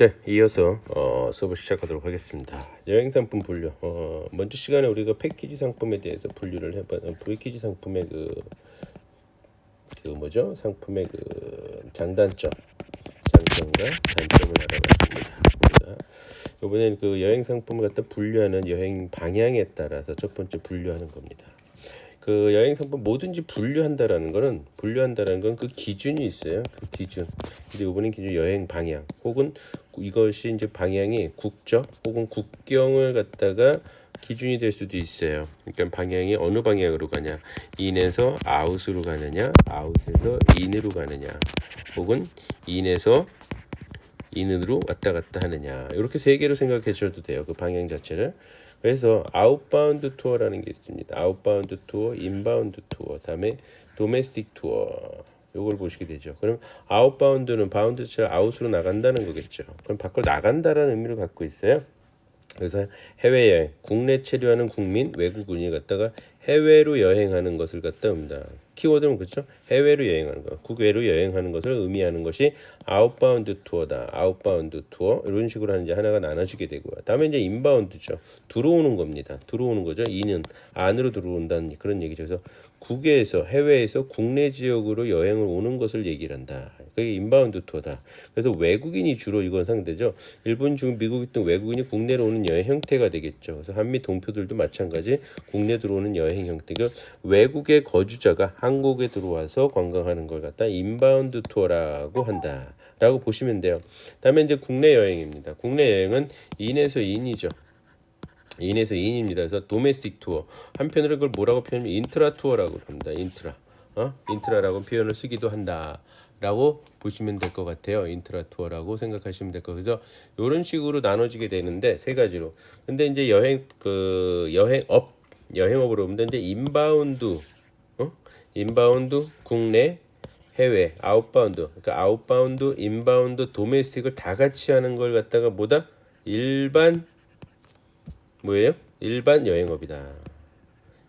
네, 이어서 어, 수업을 시작하도록 하겠습니다. 여행 상품 분류. 어, 먼저 시간에 우리가 패키지 상품에 대해서 분류를 해봐. 어, 패키지 상품의 그, 그 뭐죠? 상품의 그 장단점, 장점과 단점을 알아봤습니다. 이번에는 그 여행 상품을 갖다 분류하는 여행 방향에 따라서 첫 번째 분류하는 겁니다. 그 여행 상품 뭐든지 분류한다라는 거는 분류한다라는 건 그 기준이 있어요. 그 기준. 근데 이번엔 기준 여행 방향 혹은 이것이 이제 방향이 국적 혹은 국경을 갖다가 기준이 될 수도 있어요. 그러니까 방향이 어느 방향으로 가냐, 인에서 아웃으로 가느냐, 아웃에서 인으로 가느냐, 혹은 인에서 인으로 왔다 갔다 하느냐 이렇게 세 개로 생각해 주셔도 돼요 그 방향 자체를 그래서 아웃바운드 투어라는 게 있습니다. 아웃바운드 투어 인바운드 투어 다음에 도메스틱 투어 요걸 보시게 되죠. 그럼 아웃바운드는 바운드 자체가 아웃으로 나간다는 거겠죠. 그럼 밖으로 나간다라는 의미를 갖고 있어요. 그래서 해외여행, 국내 체류하는 국민, 외국인이 갔다가 해외로 여행하는 것을 갖다 옵니다. 키워드는 그렇죠? 해외로 여행하는 것, 국외로 여행하는 것을 의미하는 것이 아웃바운드 투어다. 아웃바운드 투어 이런 식으로 하는 이제 하나가 나눠지게 되고요. 다음에 이제 인바운드죠. 들어오는 겁니다. 들어오는 거죠. 이는 안으로 들어온다는 그런 얘기죠. 그래서 국외에서 해외에서 국내 지역으로 여행을 오는 것을 얘기를 한다. 그게 인바운드 투어다. 그래서 외국인이 주로 이건 상대죠. 일본, 중국, 미국 등 외국인이 국내로 오는 여행 형태가 되겠죠. 그래서 한미 동표들도 마찬가지 국내 들어오는 여행 형태가 외국의 거주자가 한국에 들어와서 관광하는 걸 갖다 인바운드 투어라고 한다. 라고 보시면 돼요. 다음에 이제 국내 여행입니다. 국내 여행은 인에서 인이죠. 인에서 인입니다. 그래서 도메스틱 투어. 한편으로 그걸 뭐라고 표현하면 인트라 투어라고 합니다. 인트라. 어? 인트라라고 표현을 쓰기도 한다. 라고 보시면 될 것 같아요. 인트라 투어라고 생각하시면 될것 같아요. 그래서 이런 식으로 나눠지게 되는데 세 가지로. 근데 이제 여행 그 여행업 여행업으로 보면 이제 인바운드 어? 인바운드 국내 해외 아웃바운드 그러니까 아웃바운드 인바운드 도메스틱을 다 같이 하는 걸 갖다가 뭐다 일반 뭐예요? 일반 여행업이다.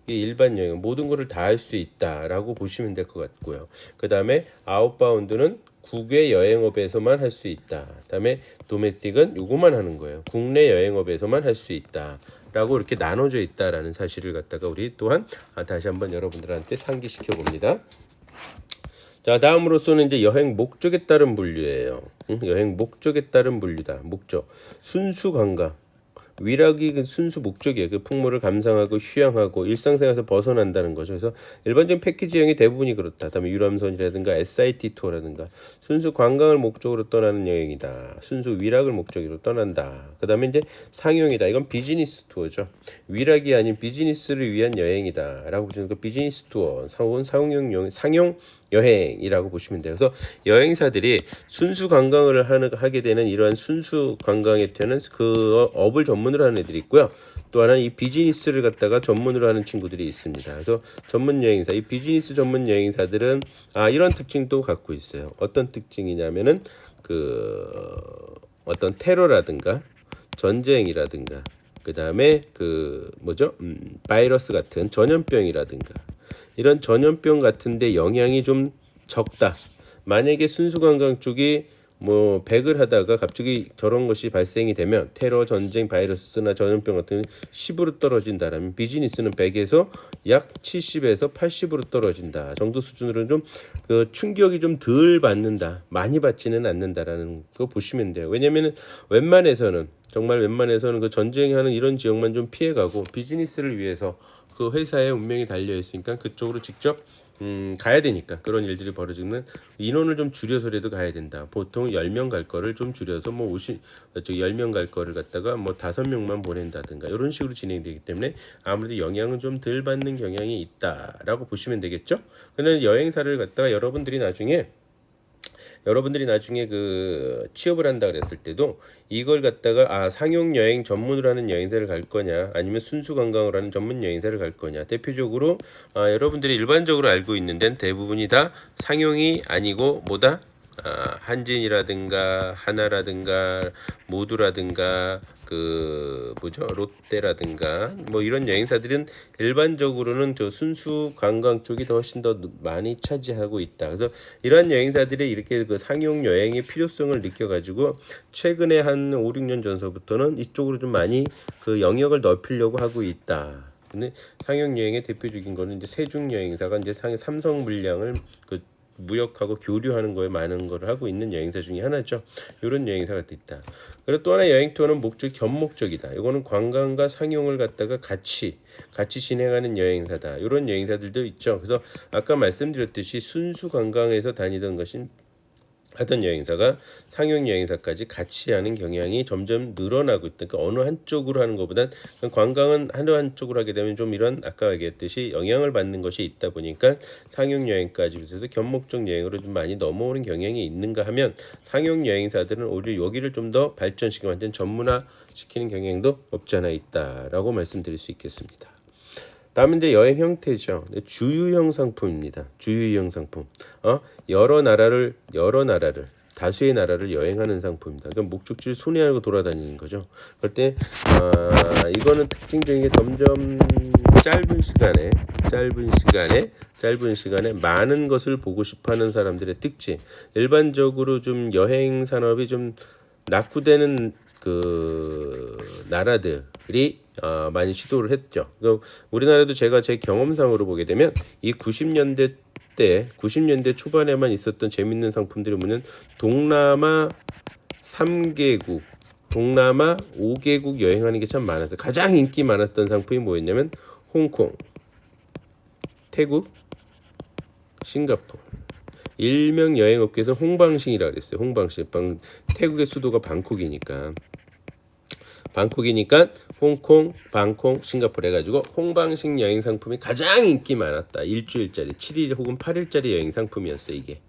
이게 일반 여행 모든 것을 다 할 수 있다라고 보시면 될 것 같고요. 그 다음에 아웃바운드는 국외 여행업에서만 할 수 있다. 그다음에 도메스틱은 요거만 하는 거예요. 국내 여행업에서만 할 수 있다. 라고 이렇게 나눠져 있다라는 사실을 갖다가 우리 또한 아, 다시 한번 여러분들한테 상기시켜 봅니다. 자 다음으로서는 이제 여행 목적에 따른 분류예요. 응? 여행 목적에 따른 분류다. 목적 순수 관광. 위락이 그 순수 목적이에요. 그 풍물을 감상하고 휴양하고 일상생활에서 벗어난다는 거죠. 그래서 일반적인 패키지 여행이 대부분이 그렇다. 다음에 유람선이라든가 SIT 투어라든가 순수 관광을 목적으로 떠나는 여행이다. 순수 위락을 목적으로 떠난다. 그 다음에 이제 상용이다. 이건 비즈니스 투어죠. 위락이 아닌 비즈니스를 위한 여행이다 라고 보시는 그 비즈니스 투어, 상용 여행, 상용 여행이라고 보시면 돼요. 그래서 여행사들이 순수 관광을 하는, 하게 되는 이러한 순수 관광에 되는 그 업을 전문으로 하는 애들이 있고요. 또 하나는 이 비즈니스를 갖다가 전문으로 하는 친구들이 있습니다. 그래서 전문 여행사, 이 비즈니스 전문 여행사들은 아 이런 특징도 갖고 있어요. 어떤 특징이냐면은 그 어떤 테러라든가 전쟁이라든가 그 다음에 그 뭐죠 음, 바이러스 같은 전염병이라든가 이런 전염병 같은데 영향이 좀 적다. 만약에 순수관광 쪽이 뭐 100을 하다가 갑자기 저런 것이 발생이 되면 테러, 전쟁, 바이러스나 전염병 같은 10으로 떨어진다라면 비즈니스는 100에서 약 70에서 80으로 떨어진다. 정도 수준으로는 좀 그 충격이 좀 덜 받는다. 많이 받지는 않는다라는 거 보시면 돼요. 왜냐면은 웬만해서는 정말 웬만해서는 그 전쟁하는 이런 지역만 좀 피해가고 비즈니스를 위해서 그 회사의 운명이 달려 있으니까 그쪽으로 직접 음, 가야 되니까 그런 일들이 벌어지면 인원을 좀 줄여서라도 가야 된다. 보통 10명 갈 거를 좀 줄여서 뭐 50, 저 10명 갈 거를 갖다가 뭐 5명만 보낸다든가 이런 식으로 진행되기 때문에 아무래도 영향은 좀 덜 받는 경향이 있다라고 보시면 되겠죠. 근데 여행사를 갖다가 여러분들이 나중에 여러분들이 나중에 그 취업을 한다 그랬을 때도 이걸 갖다가 아 상용 여행 전문으로 하는 여행사를 갈 거냐 아니면 순수 관광으로 하는 전문 여행사를 갈 거냐. 대표적으로 아 여러분들이 일반적으로 알고 있는 데는 대부분이 다 상용이 아니고 뭐다? 아, 한진이라든가 하나라든가 모두라든가 그 뭐죠 롯데라든가 뭐 이런 여행사들은 일반적으로는 저 순수 관광 쪽이 더 훨씬 더 많이 차지하고 있다. 그래서 이러한 여행사들이 이렇게 그 상용 여행의 필요성을 느껴가지고 최근에 한 5, 6년 전서부터는 이쪽으로 좀 많이 그 영역을 넓히려고 하고 있다. 근데 상용 여행의 대표적인 거는 이제 세중 여행사가 이제 상 삼성 물량을 그 무역하고 교류하는 거에 많은 걸 하고 있는 여행사 중에 하나죠. 이런 여행사가 또 있다. 그리고 또 하나 여행 투어는 목적 겸목적이다. 이거는 관광과 상용을 갖다가 같이 같이 진행하는 여행사다. 이런 여행사들도 있죠. 그래서 아까 말씀드렸듯이 순수 관광에서 다니던 것이 하던 여행사가 상용 여행사까지 같이 하는 경향이 점점 늘어나고 있다. 그러니까 어느 한쪽으로 하는 것보단 관광은 하루 한쪽으로 하게 되면 좀 이런 아까 얘기했듯이 영향을 받는 것이 있다 보니까 상용 여행까지 비해서 겸목적 여행으로 좀 많이 넘어오는 경향이 있는가 하면 상용 여행사들은 오히려 여기를 좀 더 발전시키고 완전 전문화 시키는 경향도 없지 않아 있다라고 말씀드릴 수 있겠습니다. 다음은 이제 여행 형태죠. 주유형 상품입니다. 주유형 상품. 어 여러 나라를 여러 나라를 다수의 나라를 여행하는 상품입니다. 그러니까 목적지를 순회하고 돌아다니는 거죠. 그럴 때 아, 이거는 특징적인 게 점점 짧은 시간에 짧은 시간에 짧은 시간에 많은 것을 보고 싶어하는 사람들의 특징. 일반적으로 좀 여행 산업이 좀 낙후되는 그 나라들이 어, 많이 시도를 했죠. 그 우리나라도 제가 제 경험상으로 보게 되면 이 90년대 때 90년대 초반에만 있었던 재밌는 상품들이 뭐냐면 동남아 3개국 동남아 5개국 여행하는 게 참 많았어요. 가장 인기 많았던 상품이 뭐였냐면 홍콩, 태국, 싱가포르. 일명 여행업계에서 홍방싱이라 그랬어요. 홍방싱. 방, 태국의 수도가 방콕이니까. 방콕이니까 홍콩, 방콕, 싱가포르 해가지고 홍방식 여행 상품이 가장 인기 많았다. 일주일짜리, 7일 혹은 8일짜리 여행 상품이었어 이게.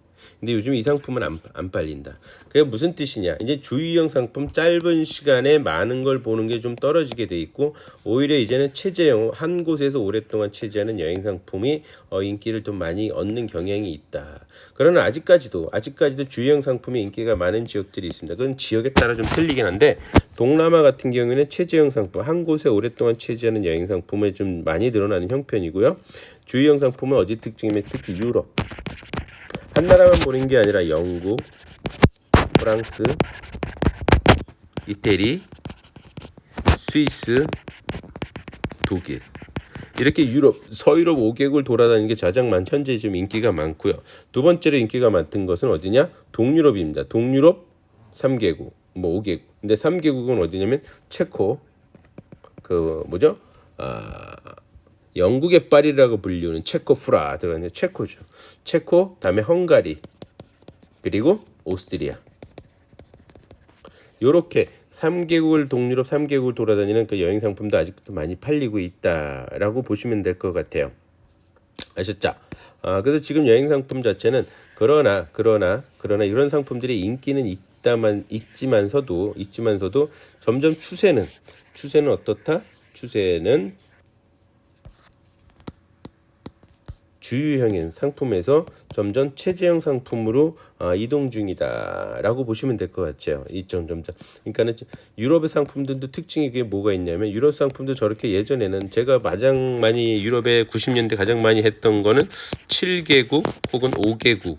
근데 요즘 이 상품은 안, 안 팔린다. 그게 무슨 뜻이냐? 이제 주유형 상품 짧은 시간에 많은 걸 보는 게 좀 떨어지게 돼 있고 오히려 이제는 체제형 한 곳에서 오랫동안 체제하는 여행 상품이 어, 인기를 좀 많이 얻는 경향이 있다. 그러나 아직까지도 아직까지도 주유형 상품이 인기가 많은 지역들이 있습니다. 그건 지역에 따라 좀 틀리긴 한데 동남아 같은 경우에는 체제형 상품 한 곳에 오랫동안 체제하는 여행 상품에 좀 많이 늘어나는 형편이고요. 주유형 상품은 어디 특징이면 특히 유럽 한 나라만 보는 게 아니라 영국, 프랑스, 이태리, 스위스, 독일 이렇게 유럽, 서유럽 5개국을 돌아다니는 게 가장 많 현재 지금 인기가 많고요. 두 번째로 인기가 많던 것은 어디냐? 동유럽입니다. 동유럽 3개국, 뭐 5개국. 근데 3개국은 어디냐면 체코, 그 뭐죠? 아 영국의 파리라고 불리는 체코 프라 들어가는 체코죠. 체코, 다음에 헝가리, 그리고 오스트리아. 요렇게 3개국을 동유럽 3개국을 돌아다니는 그 여행 상품도 아직도 많이 팔리고 있다라고 보시면 될 것 같아요. 아셨죠? 아, 그래서 지금 여행 상품 자체는 그러나 그러나 그러나 이런 상품들이 인기는 있다만 있지만서도 있지만서도 점점 추세는 추세는 어떻다? 추세는 주유형인 상품에서 점점 체제형 상품으로 아, 이동 중이다라고 보시면 될 것 같죠. 이점 점점. 그러니까는 유럽의 상품들도 특징이 그게 뭐가 있냐면 유럽 상품도 저렇게 예전에는 제가 가장 많이 유럽에 90년대 가장 많이 했던 거는 7개국 혹은 5개국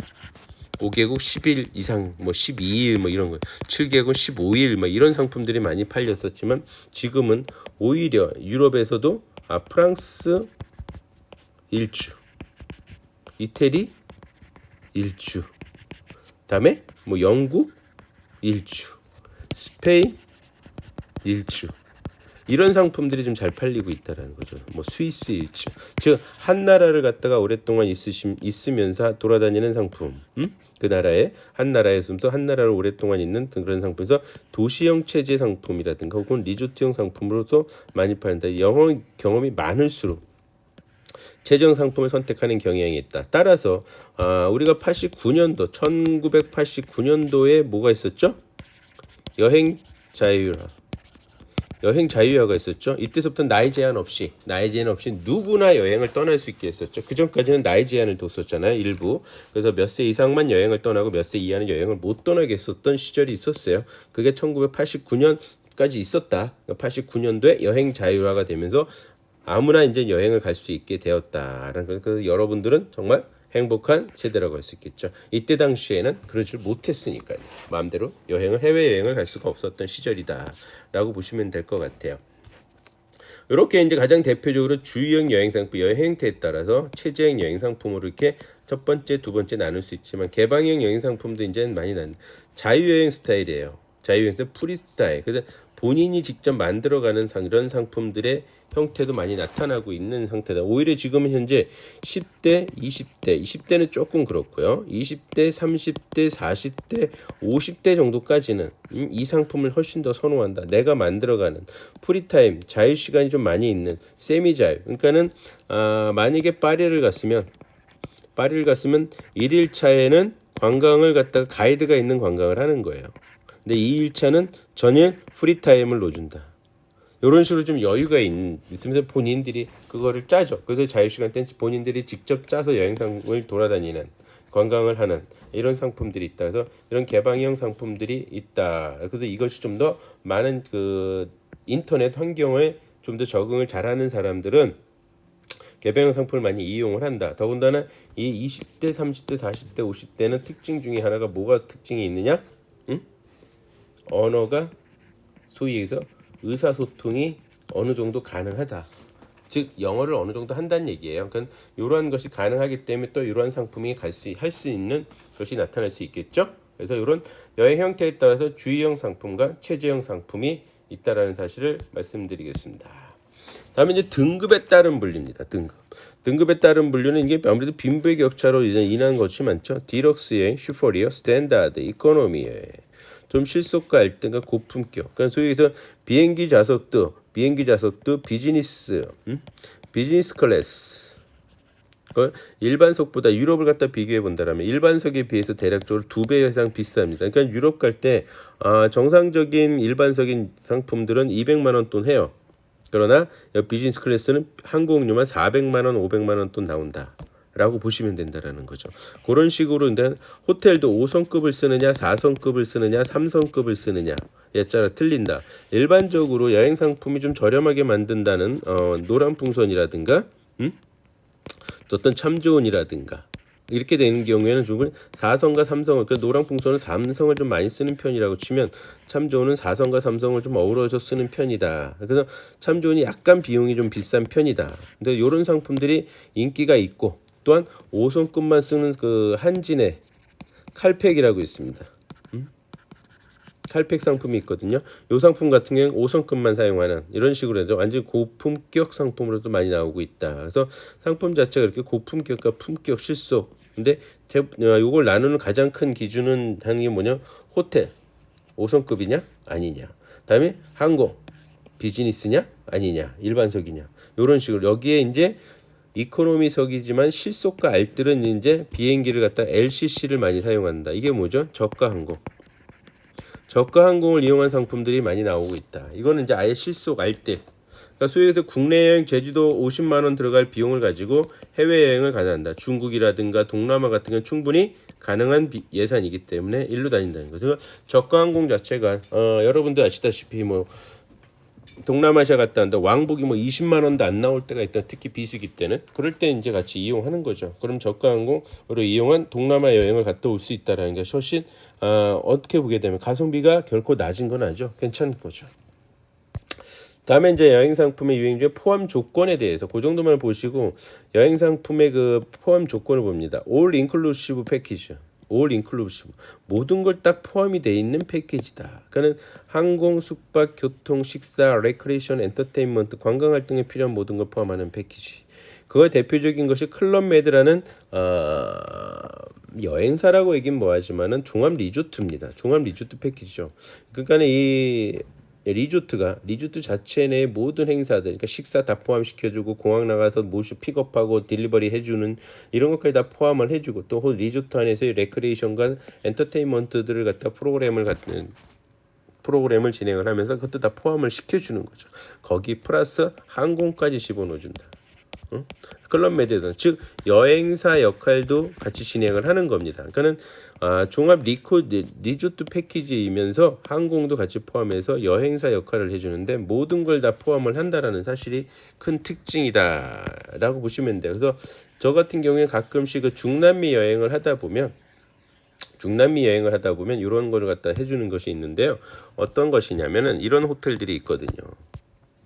5개국 10일 이상 뭐 12일 뭐 이런 거 7개국 15일 뭐 이런 상품들이 많이 팔렸었지만 지금은 오히려 유럽에서도 아 프랑스 일주 이태리 일주 다음에 뭐 영국 일주 스페인 일주 이런 상품들이 좀 잘 팔리고 있다라는 거죠. 뭐 스위스 일주 즉 한 나라를 갖다가 오랫동안 있으심 있으면서 돌아다니는 상품, 음? 그 나라에 한 나라에서 한 나라를 오랫동안 있는 그런 상품에서 도시형 체제 상품이라든가 혹은 리조트형 상품으로서 많이 파는다. 영어 경험이 많을수록 최종 상품을 선택하는 경향이 있다. 따라서 아, 우리가 89년도 1989년도에 뭐가 있었죠? 여행 자유화. 여행 자유화가 있었죠. 이때서부터 나이 제한 없이 나이 제한 없이 누구나 여행을 떠날 수 있게 했었죠. 그 전까지는 나이 제한을 뒀었잖아요. 일부 그래서 몇 세 이상만 여행을 떠나고 몇 세 이하는 여행을 못 떠나게 했었던 시절이 있었어요. 그게 1989년 까지 있었다. 89년도에 여행 자유화가 되면서 아무나 이제 여행을 갈 수 있게 되었다라는 거. 그래서 여러분들은 정말 행복한 세대라고 할 수 있겠죠. 이때 당시에는 그러질 못했으니까요. 마음대로 여행을 해외 여행을 갈 수가 없었던 시절이다라고 보시면 될 것 같아요. 이렇게 이제 가장 대표적으로 주유형 여행 상품, 여행 행태에 따라서 체제형 여행 상품으로 이렇게 첫 번째, 두 번째 나눌 수 있지만 개방형 여행 상품도 이제 많이 난 자유여행 스타일이에요. 자유여행 스타일, 프리스타일. 그래서 본인이 직접 만들어가는 상, 이런 상품들의 형태도 많이 나타나고 있는 상태다. 오히려 지금은 현재 10대, 20대, 20대는 조금 그렇고요. 20대, 30대, 40대, 50대 정도까지는 음, 이 상품을 훨씬 더 선호한다. 내가 만들어가는 프리타임, 자유 시간이 좀 많이 있는 세미 자유. 그러니까는 아, 만약에 파리를 갔으면 파리를 갔으면 1일 차에는 관광을 갔다가 가이드가 있는 관광을 하는 거예요. 근데 2일차는 전일 프리타임을 놓준다. 이런 식으로 좀 여유가 있, 있으면서 본인들이 그거를 짜죠. 그래서 자유시간 때 본인들이 직접 짜서 여행상을 돌아다니는 관광을 하는 이런 상품들이 있다. 그래서 이런 개방형 상품들이 있다. 그래서 이것이 좀 더 많은 그 인터넷 환경에 좀더 적응을 잘하는 사람들은 개방형 상품을 많이 이용을 한다. 더군다나 이 20대, 30대, 40대, 50대는 특징 중에 하나가 뭐가 특징이 있느냐? 응? 언어가 소위 해서 의사소통이 어느 정도 가능하다. 즉 영어를 어느 정도 한다는 얘기예요. 그러니까 이러한 것이 가능하기 때문에 또 이러한 상품이 갈수 있는 것이 나타날 수 있겠죠. 그래서 이런 여행 형태에 따라서 주의형 상품과 체제형 상품이 있다라는 사실을 말씀드리겠습니다. 다음에 이제 등급에 따른 분류입니다. 등급. 등급에 따른 분류는 이게 아무래도 빈부의 격차로 인한 것이 많죠. 디럭스 여행, 슈퍼리어, 스탠다드, 이코노미 여행. 좀 실속과 알등과 고품격. 그러니까 소위 해서 비행기 좌석도 비행기 좌석도 비즈니스, 음? 비즈니스 클래스. 그 일반석보다 유럽을 갖다 비교해 본다라면 일반석에 비해서 대략적으로 두 배 이상 비쌉니다. 그러니까 유럽 갈 때 아, 정상적인 일반석인 상품들은 200만 원 돈 해요. 그러나 비즈니스 클래스는 항공료만 400만 원, 500만 원 돈 나온다. 라고 보시면 된다라는 거죠. 그런 식으로 호텔도 5성급을 쓰느냐, 4성급을 쓰느냐, 3성급을 쓰느냐 에 따라 틀린다. 일반적으로 여행 상품이 좀 저렴하게 만든다는 어, 노란 풍선이라든가 음? 어떤 참조원이라든가 이렇게 되는 경우에는 좀 4성과 3성을 그 노랑 풍선은 3성을 좀 많이 쓰는 편이라고 치면 참조원은 4성과 3성을 좀 어우러져 쓰는 편이다. 그래서 참조원이 약간 비용이 좀 비싼 편이다. 근데 이런 상품들이 인기가 있고 또한 5성급만 쓰는 그 한진의 칼팩이라고 있습니다. 음? 칼팩 상품이 있거든요. 이 상품 같은 경우는 5성급만 사용하는 이런 식으로 해서 완전 고품격 상품으로도 많이 나오고 있다. 그래서 상품 자체가 이렇게 고품격과 품격 실속. 근데 이걸 나누는 가장 큰 기준은 하는 게 뭐냐? 호텔 5성급이냐 아니냐. 다음에 항공 비즈니스냐 아니냐 일반석이냐 이런 식으로 여기에 이제 이코노미석이지만 실속과 알뜰은 이제 비행기를 갖다 LCC를 많이 사용한다. 이게 뭐죠? 저가 항공. 저가 항공을 이용한 상품들이 많이 나오고 있다. 이거는 이제 아예 실속 알뜰. 그러니까 소위에서 국내 여행 제주도 50만 원 들어갈 비용을 가지고 해외 여행을 가능한다. 중국이라든가 동남아 같은 건 충분히 가능한 비, 예산이기 때문에 일로 다닌다는 거죠. 저가 항공 자체가 어, 여러분들 아시다시피 뭐 동남아시아 갔다 왔는데 왕복이 뭐 20만 원도 안 나올 때가 있다. 특히 비수기 때는 그럴 때 이제 같이 이용하는 거죠. 그럼 저가 항공으로 이용한 동남아 여행을 갔다 올 수 있다라는 게 훨씬 어, 어떻게 보게 되면 가성비가 결코 낮은 건 아니죠. 괜찮은 거죠. 다음에 이제 여행 상품의 유행 중에 포함 조건에 대해서 그 정도만 보시고 여행 상품의 그 포함 조건을 봅니다. 올 인클루시브 패키지. 올 인클루시브 모든 걸 딱 포함이 돼 있는 패키지다. 그러니까 항공, 숙박, 교통, 식사, 레크레이션, 엔터테인먼트, 관광 활동에 필요한 모든 걸 포함하는 패키지. 그거 대표적인 것이 클럽메드라는 어, 여행사라고 얘기는 뭐하지만은 종합 리조트입니다. 종합 리조트 패키지죠. 그러니까 이 리조트가 리조트 자체 내 모든 행사들 그러니까 식사 다 포함시켜주고 공항 나가서 모시 픽업하고 딜리버리 해주는 이런 것까지 다 포함을 해주고 또 리조트 안에서의 레크레이션과 엔터테인먼트들을 갖다 프로그램을 갖는 프로그램을 진행을 하면서 그것도 다 포함을 시켜주는 거죠. 거기 플러스 항공까지 집어넣어준다. 응? 클럽 메디든 즉 여행사 역할도 같이 진행을 하는 겁니다. 그러니까는 아, 종합 리코 리- 리조트 패키지이면서 항공도 같이 포함해서 여행사 역할을 해주는데 모든 걸 다 포함을 한다라는 사실이 큰 특징이다라고 보시면 돼요. 그래서 저 같은 경우에 가끔씩 그 중남미 여행을 하다 보면 중남미 여행을 하다 보면 이런 걸 갖다 해주는 것이 있는데요. 어떤 것이냐면은 이런 호텔들이 있거든요.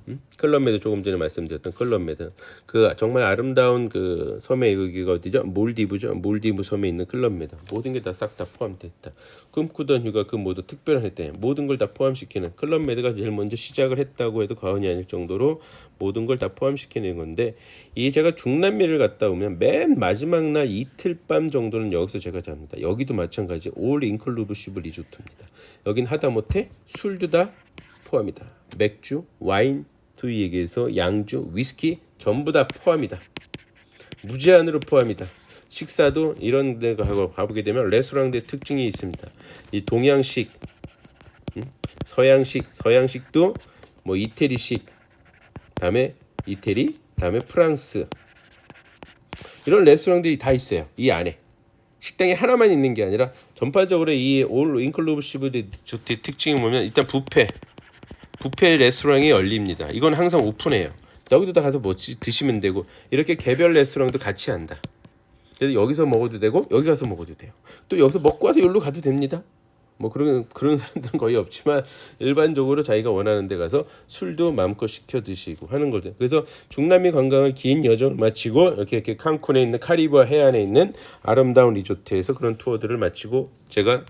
음? 클럽메드 조금 전에 말씀드렸던 클럽메드 그 정말 아름다운 그 섬에 여기가 어디죠? 몰디브죠. 몰디브 섬에 있는 클럽메드 모든 게 다 싹 다 포함됐다. 꿈꾸던 휴가 그 모두 특별한 때 모든 걸 다 포함시키는 클럽메드가 제일 먼저 시작을 했다고 해도 과언이 아닐 정도로 모든 걸 다 포함시키는 건데 이 제가 중남미를 갔다 오면 맨 마지막 날 이틀 밤 정도는 여기서 제가 잡니다. 여기도 마찬가지 올 인클루시브 리조트입니다. 여긴 하다못해 술도 다 포함이다. 맥주, 와인, 얘기해서 양주, 위스키 전부 다 포함이다. 무제한으로 포함이다. 식사도 이런 데 가고 가보게 되면 레스토랑의 특징이 있습니다. 이 동양식, 음? 서양식, 서양식도 뭐 이태리식, 다음에 이태리, 다음에 프랑스 이런 레스토랑들이 다 있어요. 이 안에. 식당이 하나만 있는 게 아니라 전반적으로 이 올 인클루시브 리조트의 특징이 뭐냐면 일단 뷔페 뷔페 레스토랑이 열립니다. 이건 항상 오픈해요. 여기도 다 가서 뭐 지- 드시면 되고 이렇게 개별 레스토랑도 같이 한다. 그래서 여기서 먹어도 되고 여기 가서 먹어도 돼요. 또 여기서 먹고 와서 여기로 가도 됩니다. 뭐 그런 그런 사람들은 거의 없지만 일반적으로 자기가 원하는 데 가서 술도 마음껏 시켜 드시고 하는 거죠. 그래서 중남미 관광을 긴 여정을 마치고 이렇게 이렇게 칸쿤에 있는 카리브아 해안에 있는 아름다운 리조트에서 그런 투어들을 마치고 제가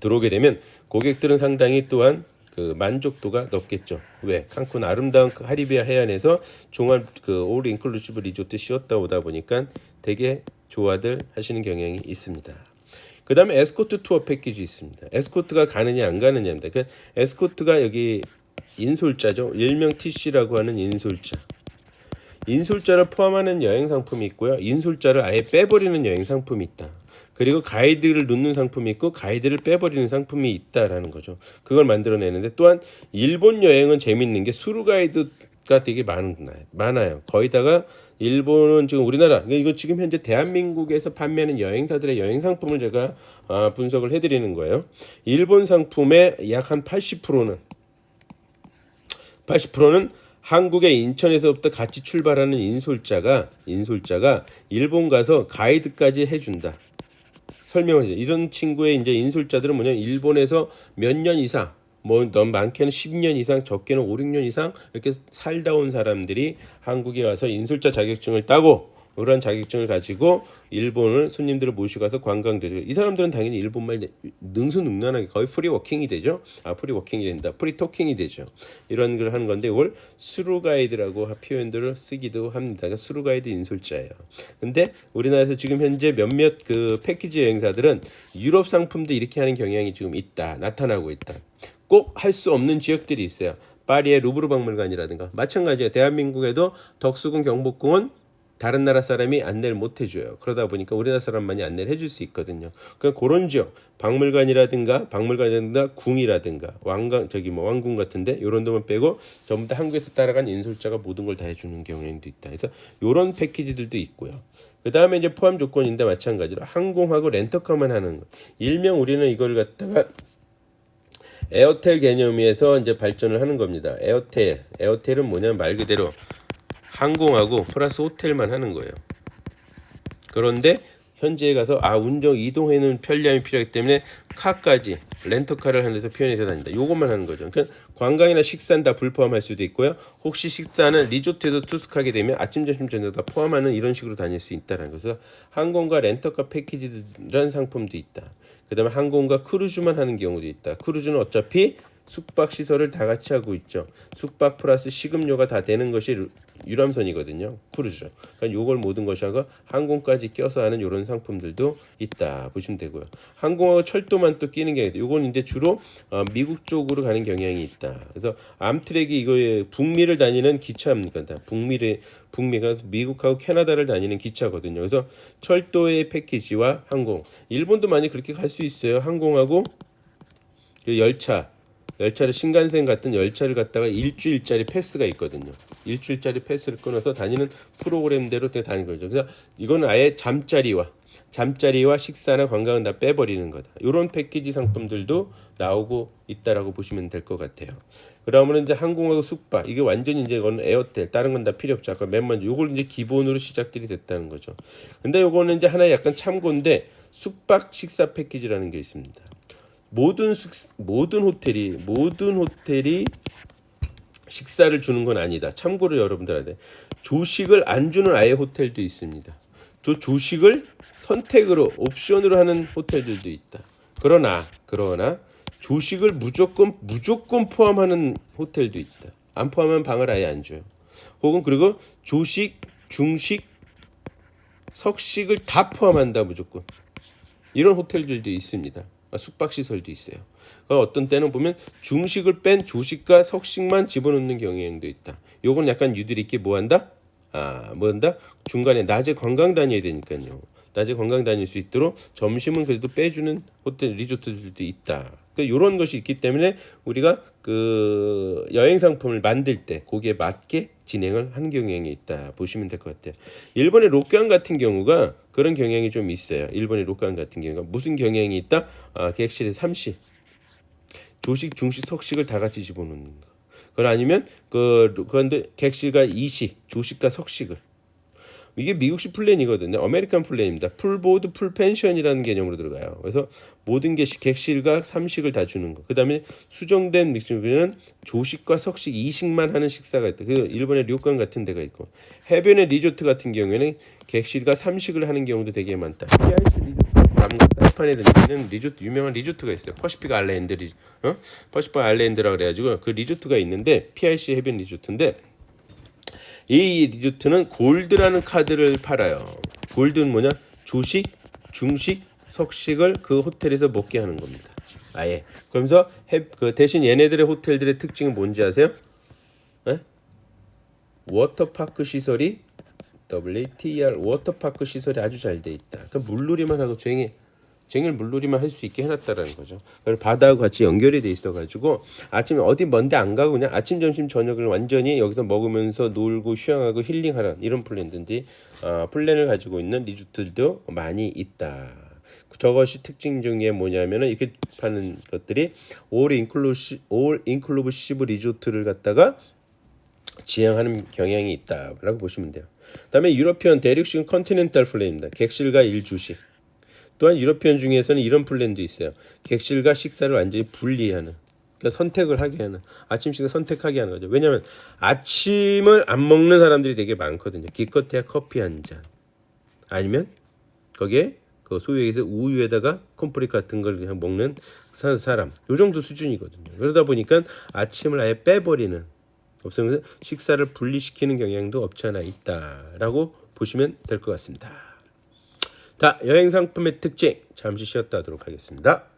들어오게 되면 고객들은 상당히 또한 그 만족도가 높겠죠. 왜? 칸쿤 아름다운 그 카리비아 해안에서 종합 그올 인클루시브 리조트 쉬었다 오다 보니까 되게 좋아들 하시는 경향이 있습니다. 그 다음에 에스코트 투어 패키지 있습니다. 에스코트가 가느냐 안 가느냐입니다. 그 에스코트가 여기 인솔자죠. 일명 TC라고 하는 인솔자. 인솔자를 포함하는 여행 상품이 있고요. 인솔자를 아예 빼버리는 여행 상품이 있다. 그리고 가이드를 넣는 상품이 있고 가이드를 빼버리는 상품이 있다라는 거죠. 그걸 만들어내는데 또한 일본 여행은 재밌는 게 수루 가이드가 되게 많, 많아요. 거의다가 일본은 지금 우리나라 이거 지금 현재 대한민국에서 판매하는 여행사들의 여행 상품을 제가 아, 분석을 해드리는 거예요. 일본 상품의 약 한 80%는 80%는 한국의 인천에서부터 같이 출발하는 인솔자가 인솔자가 일본 가서 가이드까지 해준다. 설명을 해줘. 이런 친구의 이제 인솔자들은 뭐냐 일본에서 몇 년 이상 뭐넌 많게는 10년 이상 적게는 5, 6년 이상 이렇게 살다 온 사람들이 한국에 와서 인솔자 자격증을 따고 그런 자격증을 가지고 일본을 손님들을 모시고 가서 관광되죠. 이 사람들은 당연히 일본말 능수능란하게 거의 프리워킹이 되죠. 아 프리워킹이 된다. 프리토킹이 되죠. 이런 걸 하는 건데 이걸 수루 가이드라고 표현들을 쓰기도 합니다. 그러니까 수루 가이드 인솔자예요. 근데 우리나라에서 지금 현재 몇몇 그 패키지 여행사들은 유럽 상품도 이렇게 하는 경향이 지금 있다. 나타나고 있다. 꼭 할 수 없는 지역들이 있어요. 파리의 루브르 박물관이라든가 마찬가지예요. 대한민국에도 덕수궁 경복궁은 다른 나라 사람이 안내를 못 해줘요. 그러다 보니까 우리나라 사람만이 안내를 해줄 수 있거든요. 그러니까 그런 지역, 박물관이라든가, 박물관이라든가, 궁이라든가, 왕강 저기 뭐 왕궁 같은데 이런 데만 빼고 전부 다 한국에서 따라간 인솔자가 모든 걸 다 해주는 경우도 있다. 그래서 이런 패키지들도 있고요. 그 다음에 이제 포함 조건인데 마찬가지로 항공하고 렌터카만 하는 거. 일명 우리는 이걸 갖다가 에어텔 개념에서 이제 발전을 하는 겁니다. 에어텔, 에어텔은 뭐냐면 말 그대로 항공하고 플러스 호텔만 하는 거예요. 그런데 현지에 가서 아 운전 이동에는 편리함이 필요하기 때문에 카까지 렌터카를 하면서 표현해서 다닌다. 요것만 하는 거죠. 그러니까 관광이나 식사는 다 불포함할 수도 있고요. 혹시 식사는 리조트에서 투숙하게 되면 아침, 점심, 저녁 다 포함하는 이런 식으로 다닐 수 있다는 거죠. 항공과 렌터카 패키지라는 상품도 있다. 그다음에 항공과 크루즈만 하는 경우도 있다. 크루즈는 어차피 숙박 시설을 다 같이 하고 있죠. 숙박 플러스 식음료가 다 되는 것이 루- 유람선이거든요. 크루즈. 그러니까 요걸 모든 것이 하고 항공까지 껴서 하는 이런 상품들도 있다 보시면 되고요. 항공하고 철도만 또 끼는 게 있다. 요건 이제 주로 어, 미국 쪽으로 가는 경향이 있다. 그래서 암트랙이 이거에 북미를 다니는 기차입니까? 다 북미를 북미가 미국하고 캐나다를 다니는 기차거든요. 그래서 철도의 패키지와 항공. 일본도 많이 그렇게 갈 수 있어요. 항공하고 그 열차 열차를 신간센 같은 열차를 갖다가 일주일짜리 패스가 있거든요. 일주일짜리 패스를 끊어서 다니는 프로그램대로 다니는 거죠. 그래서 이거는 아예 잠자리와 잠자리와 식사나 관광은 다 빼버리는 거다. 이런 패키지 상품들도 나오고 있다라고 보시면 될 것 같아요. 그러면 이제 항공하고 숙박 이게 완전히 이제 이거는 에어텔 다른 건 다 필요 없죠. 아까 맨 먼저 요걸 이제 기본으로 시작들이 됐다는 거죠. 근데 요거는 이제 하나 의 약간 참고인데 숙박 식사 패키지라는 게 있습니다. 모든 숙 모든 호텔이 모든 호텔이 식사를 주는 건 아니다. 참고로 여러분들 알아야 돼. 조식을 안 주는 아예 호텔도 있습니다. 저 조식을 선택으로 옵션으로 하는 호텔들도 있다. 그러나 그러나 조식을 무조건 무조건 포함하는 호텔도 있다. 안 포함하면 방을 아예 안 줘요. 혹은 그리고 조식, 중식, 석식을 다 포함한다 무조건. 이런 호텔들도 있습니다. 아, 숙박 시설도 있어요. 그 어떤 때는 보면 중식을 뺀 조식과 석식만 집어넣는 경향도 있다. 요건 약간 유들 있게 뭐 한다? 아, 뭐 한다? 중간에 낮에 관광 다녀야 되니까요. 낮에 관광 다닐 수 있도록 점심은 그래도 빼주는 호텔 리조트들도 있다. 그 이런 것이 있기 때문에 우리가 그 여행 상품을 만들 때 거기에 맞게 진행을 하는 경향이 있다 보시면 될 것 같아요. 일본의 록강 같은 경우가 그런 경향이 좀 있어요. 일본의 록강 같은 경우가 무슨 경향이 있다? 아, 객실에 삼시 조식, 중식, 석식을 다 같이 집어넣는 거. 그건 아니면 그 그런데 객실과 이식, 조식과 석식을 이게 미국식 플랜이거든요. 아메리칸 플랜입니다. 풀보드, 풀펜션이라는 개념으로 들어가요. 그래서 모든 게 객실과 삼식을 다 주는 거. 그다음에 수정된 믹스는 조식과 석식, 이식만 하는 식사가 있다. 그 일본의 료칸 같은 데가 있고 해변의 리조트 같은 경우에는 객실과 삼식을 하는 경우도 되게 많다. 사이판에 있는 리조트 유명한 리조트가 있어요. 퍼시픽 아일랜드 리, 어? 퍼시픽 아일랜드라 그래가지고 그 리조트가 있는데 PIC 해변 리조트인데 이 리조트는 골드라는 카드를 팔아요. 골드는 뭐냐? 조식, 중식, 석식을 그 호텔에서 먹게 하는 겁니다. 아예. 그러면서 해, 그 대신 얘네들의 호텔들의 특징은 뭔지 아세요? 에? 워터파크 시설이 WTR 워터파크 시설이 아주 잘 돼 있다. 그러니까 물놀이만 하고 쟁이 쟁일 물놀이만 할 수 있게 해놨다라는 거죠. 그래서 바다하고 같이 연결이 돼 있어가지고 아침에 어디 먼데 안 가고 그냥 아침, 점심, 저녁을 완전히 여기서 먹으면서 놀고 휴양하고 힐링하는 이런 플랜들이 어, 플랜을 가지고 있는 리조트들도 많이 있다. 저것이 특징 중에 뭐냐면은 이렇게 파는 것들이 올 인클루시 올 인클루시브 리조트를 갖다가 지향하는 경향이 있다라고 보시면 돼요. 그다음에 유러피언 대륙식 컨티넨탈 플랜입니다. 객실과 일주식. 또한 유러피언 중에서는 이런 플랜도 있어요. 객실과 식사를 완전히 분리하는. 그러니까 선택을 하게 하는 아침 식사 선택하게 하는 거죠. 왜냐하면 아침을 안 먹는 사람들이 되게 많거든요. 기껏해야 커피 한 잔. 아니면 거기에 그 소위 얘기해서 우유에다가 콤프릿 같은 걸 그냥 먹는 사- 사람. 요 정도 수준이거든요. 그러다 보니까 아침을 아예 빼버리는 없으면서 식사를 분리시키는 경향도 없지 않아 있다라고 보시면 될 것 같습니다. 자, 여행 상품의 특징 잠시 쉬었다 하도록 하겠습니다.